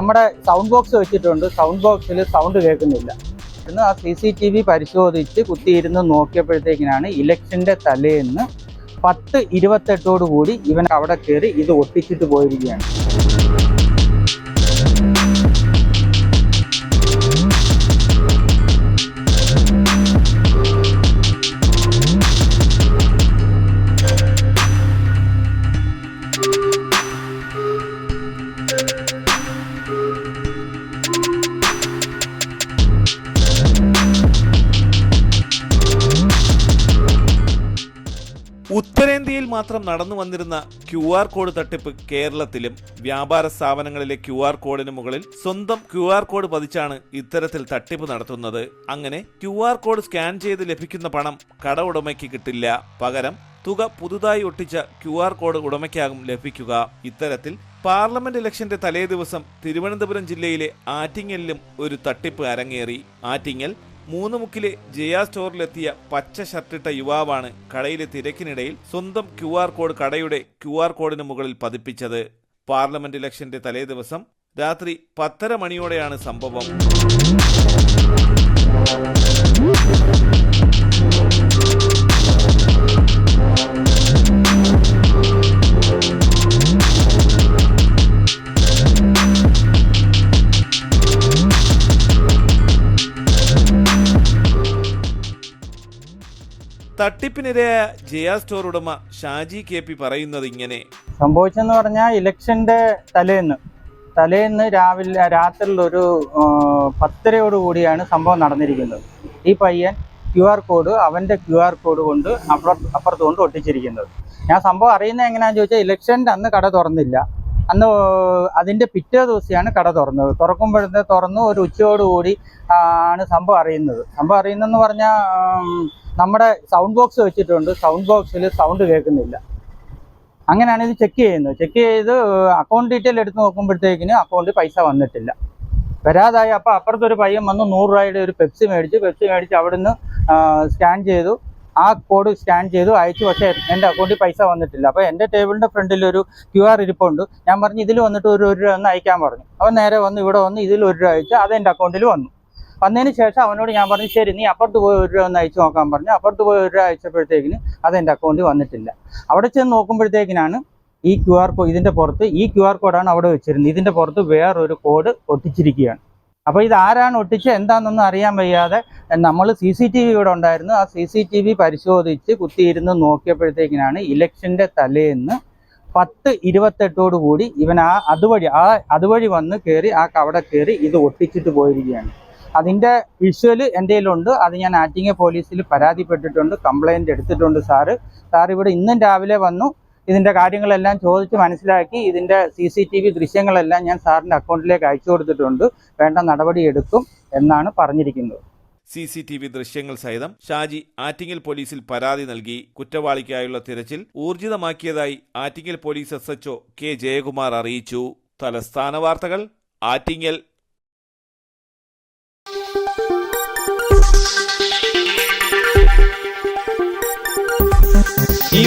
നമ്മുടെ sound box വെച്ചിട്ടുണ്ട്. Sound ബോക്സിൽ സൗണ്ട് കേൾക്കുന്നില്ല. ഇന്ന് ആ സി സി ടി വി പരിശോധിച്ച് കുത്തിയിരുന്ന് നോക്കിയപ്പോഴത്തേക്കിനാണ് ഇലക്ഷന്റെ തലേന്ന് പത്ത് ഇരുപത്തെട്ടോടു കൂടി ഇവൻ അവിടെ കയറി ഇത് ഒട്ടിച്ചിട്ട് പോയിരിക്കുകയാണ്. ഉത്തരേന്ത്യയിൽ മാത്രം നടന്നു വന്നിരുന്ന ക്യു ആർ കോഡ് തട്ടിപ്പ് കേരളത്തിലും വ്യാപാര സ്ഥാപനങ്ങളിലെ ക്യു ആർ കോഡിന് മുകളിൽ സ്വന്തം ക്യു ആർ കോഡ് പതിച്ചാണ് ഇത്തരത്തിൽ തട്ടിപ്പ് നടത്തുന്നത്. അങ്ങനെ ക്യു ആർ കോഡ് സ്കാൻ ചെയ്ത് ലഭിക്കുന്ന പണം കട ഉടമയ്ക്ക് കിട്ടില്ല. പകരം തുക പുതുതായി ഒട്ടിച്ച ക്യു ആർ കോഡ് ഉടമയ്ക്കാകും ലഭിക്കുക. ഇത്തരത്തിൽ പാർലമെന്റ് ഇലക്ഷന്റെ തലേ ദിവസം തിരുവനന്തപുരം ജില്ലയിലെ ആറ്റിങ്ങലിലും ഒരു തട്ടിപ്പ് അരങ്ങേറി. ആറ്റിങ്ങൽ മൂന്ന് മുക്കിലെ ജയ സ്റ്റോറിലെത്തിയ പച്ച ഷർട്ടിട്ട യുവാവാണ് കടയിലെ തിരക്കിനിടയിൽ സ്വന്തം ക്യു കോഡ് കടയുടെ ക്യു കോഡിന് മുകളിൽ പതിപ്പിച്ചത്. പാർലമെന്റ് ഇലക്ഷന്റെ തലേദിവസം രാത്രി പത്തര മണിയോടെയാണ് സംഭവം. തട്ടിപ്പിനിരയായ ജയ സ്റ്റോർ ഉടമ ഷാജി കെ പി പറയുന്നത് ഇങ്ങനെ. സംഭവിച്ചെന്ന് പറഞ്ഞാൽ ഇലക്ഷന്റെ തലേന്ന്. തലേന്ന് രാവിലെ രാത്രിയിൽ ഒരു പത്തരയോടുകൂടിയാണ് പത്തരയോട് കൂടിയാണ് സംഭവം നടന്നിരിക്കുന്നത്. ഈ പയ്യൻ ക്യു ആർ കോഡ് അവന്റെ ക്യു ആർ കോഡ് കൊണ്ട് അപ്പുറത്ത് അപ്പുറത്ത് കൊണ്ട് ഒട്ടിച്ചിരിക്കുന്നത്. ഞാൻ സംഭവം അറിയുന്നത് എങ്ങനെയാണെന്ന് ചോദിച്ചാൽ ഇലക്ഷന്റെ അന്ന് കട തുറന്നില്ല. അന്ന് അതിന്റെ പിറ്റേ ദിവസമാണ് കട തുറന്നത്. തുറക്കുമ്പോഴത്തെ തുറന്നു ഒരു ഉച്ചയോടുകൂടി ആണ് സംഭവം അറിയുന്നത്. സംഭവം അറിയുന്നതെന്ന് പറഞ്ഞാൽ നമ്മുടെ സൗണ്ട് ബോക്സ് വെച്ചിട്ടുണ്ട്. സൗണ്ട് ബോക്സിൽ സൗണ്ട് കേൾക്കുന്നില്ല. അങ്ങനെയാണ് ഇത് ചെക്ക് ചെയ്യുന്നത്. ചെക്ക് ചെയ്ത് അക്കൗണ്ട് ഡീറ്റെയിൽ എടുത്ത് നോക്കുമ്പോഴത്തേക്കിന് അക്കൗണ്ടിൽ പൈസ വന്നിട്ടില്ല. വരാതായി. അപ്പോൾ അപ്പുറത്തൊരു പയ്യൻ വന്ന് നൂറ് രൂപയുടെ ഒരു പെപ്സി മേടിച്ച്. പെപ്സി മേടിച്ച് അവിടുന്ന് സ്കാൻ ചെയ്തു. ആ കോഡ് സ്കാൻ ചെയ്തു അയച്ചു. പക്ഷേ എന്റെ അക്കൗണ്ടിൽ പൈസ വന്നിട്ടില്ല. അപ്പോൾ എന്റെ ടേബിളിന്റെ ഫ്രണ്ടിൽ ഒരു ക്യു ആർ ഇരിപ്പുണ്ട്. ഞാൻ പറഞ്ഞു ഇതിൽ വന്നിട്ട് ഒരു ഒരു രൂപ ഒന്ന് അയക്കാൻ പറഞ്ഞു. അവൻ നേരെ വന്ന് ഇവിടെ വന്ന് ഇതിൽ ഒരു രൂപ അയച്ചു അത് എന്റെ അക്കൗണ്ടിൽ വന്നു. വന്നതിന് ശേഷം അവനോട് ഞാൻ പറഞ്ഞു ശരി നീ അപ്പുറത്ത് പോയി ഒരു രൂപ ഒന്ന് അയച്ചു നോക്കാൻ പറഞ്ഞു. അപ്പുറത്ത് പോയി ഒരു രൂപ അയച്ചപ്പോഴത്തേക്കിന് അത് എന്റെ അക്കൗണ്ടിൽ വന്നിട്ടില്ല. അവിടെ ചെന്ന് നോക്കുമ്പോഴത്തേക്കിനാണ് ഈ ക്യു ആർ കോഡ് ഇതിന്റെ പുറത്ത് ഈ ക്യു ആർ കോഡാണ് അവിടെ വെച്ചിരുന്നത്. ഇതിന്റെ പുറത്ത് വേറൊരു കോഡ് ഒട്ടിച്ചിരിക്കുകയാണ്. അപ്പോൾ ഇത് ആരാണ് ഒട്ടിച്ച് എന്താണെന്നൊന്നും അറിയാൻ വയ്യാതെ നമ്മൾ സി സി ടി വി ഇവിടെ ഉണ്ടായിരുന്നു. ആ സി സി ടി വി പരിശോധിച്ച് കുത്തിയിരുന്ന് നോക്കിയപ്പോഴത്തേക്കിനാണ് ഇലക്ഷന്റെ തലേന്ന് പത്ത് ഇരുപത്തെട്ടോട് കൂടി ഇവൻ ആ അതുവഴി ആ അതുവഴി വന്ന് കയറി ആ കവട കയറി ഇത് ഒട്ടിച്ചിട്ട് പോയിരിക്കുകയാണ്. അതിന്റെ വിഷ്വൽ എന്റെ കയ്യിലുണ്ട്. അത് ഞാൻ ആറ്റിങ്ങ പോലീസിൽ പരാതിപ്പെട്ടിട്ടുണ്ട് കംപ്ലൈന്റ് എടുത്തിട്ടുണ്ട് സാറ്. സാർ ഇവിടെ ഇന്നും രാവിലെ വന്നു. ഇതിന്റെ കാര്യങ്ങളെല്ലാം ചോദിച്ച് മനസ്സിലാക്കി ഇതിന്റെ സി സി ടി വി ദൃശ്യങ്ങളെല്ലാം ഞാൻ സാറിന്റെ അക്കൗണ്ടിലേക്ക് അയച്ചു കൊടുത്തിട്ടുണ്ട്. വേണ്ട നടപടി എടുക്കും എന്നാണ് പറഞ്ഞിരിക്കുന്നത്. സി സി ടി വി ദൃശ്യങ്ങൾ സഹിതം ഷാജി ആറ്റിങ്ങൽ പോലീസിൽ പരാതി നൽകി. കുറ്റവാളിക്കായുള്ള തിരച്ചിൽ ഊർജിതമാക്കിയതായി Attingal police S HO K Jayakumar അറിയിച്ചു. തലസ്ഥാന വാർത്തകൾ ആറ്റിങ്ങൽ